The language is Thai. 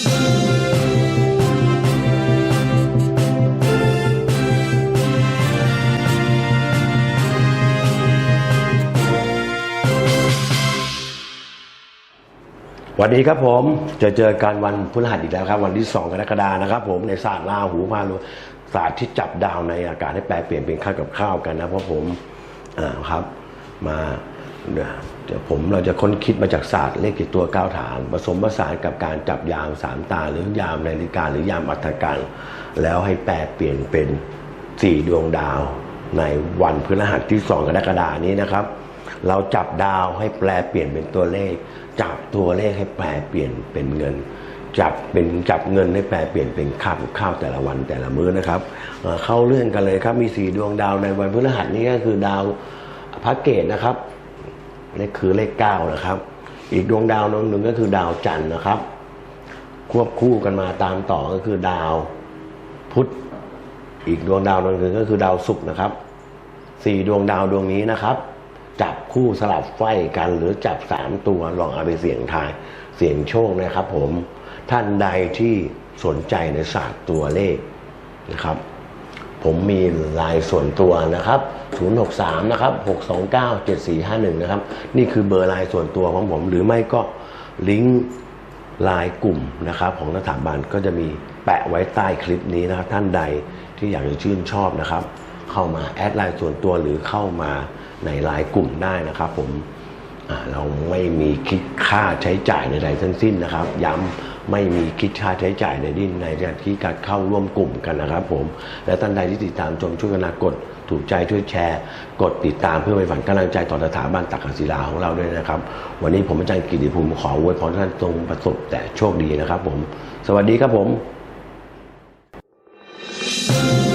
สวัสดีครับผมจะเจอกันวันพฤหัสอีกแล้วครับ วันที่ 2 กรกฎานะครับผมในศาสตร์ลาหูพาลุศาสตร์ที่จับดาวในอากาศให้แปลเปลี่ยนเป็นข้าวกับข้าวกันนะเพราะผมอ่าครับมา เดี๋ยวเดี๋ยวผมเราจะค้นคิดมาจากศาสตร์เลขกี่ตัวก้าวฐานผสมผสานกับการจับยามสามตา หรือยามนาฬิกาหรือยามอัฐการ แล้วให้แปลเปลี่ยนเป็นสี่ดวงดาวในวันพฤหัสที่2กรกฎานี้นะครับ เราจับดาวให้แปลเปลี่ยนเป็นตัวเลข จับตัวเลขให้แปลเปลี่ยนเป็นเงิน จับเป็นจับเงินให้แปลเปลี่ยนเป็นข้าวข้าวแต่ละวันแต่ละมื้อนะครับเอ่อเข้าเรื่องกันเลยครับมีสี่ดวงดาวในวันพฤหัสนี้ก็คือดาวพระเกตนะครับ เลขคือเลขเก้านะครับ อีกดวงดาวดวงหนึ่งก็คือดาวจันทร์นะครับ ควบคู่กันมาตามต่อก็คือดาวพุธอีกดวงดาวดวงหนึ่งก็คือดาวศุกร์นะครับสี่ดวงดาวดวงนี้นะครับ จับคู่สลับไฟกันหรือจับสามตัวลองเอาไปเสี่ยงทายเสี่ยงโชคนะครับ ผมท่านใดที่สนใจในศาสตร์ตัวเลขนะครับ ผมมีไลายส่วนตัวนะครับ 063 นะครับ 629 7451 นะครับ นี่คือเบอร์ไลน์ส่วนตัวของผม หรือไม่ก็ลิงก์ไลน์กลุ่มนะครับของสถาบันก็จะมีแปะไว้ใต้คลิปนี้นะครับ ท่านใดที่อยากจะชื่นชอบนะครับ เข้ามาแอดไลน์ส่วนตัวหรือเข้ามาในไลน์กลุ่มได้นะครับ ผมเราไม่มีคิดค่าใช้จ่ายใดๆทั้งสิ้นนะครับ ย้ำ ไม่มีคิดค่าใช้จ่ายในดินในการที่การเข้าร่วมกลุ่มกันนะครับผม และท่านใดที่ติดตามชมช่วยกันกดถูกใจช่วยแชร์ กดติดตามเพื่อไปฝันกำลังใจต่อสถาบันตักศิลาของเราด้วยนะครับ วันนี้ผมอาจารย์กิติภูมิขออวยพรท่านทรงประสบแต่โชคดีนะครับผม สวัสดีครับผม thank you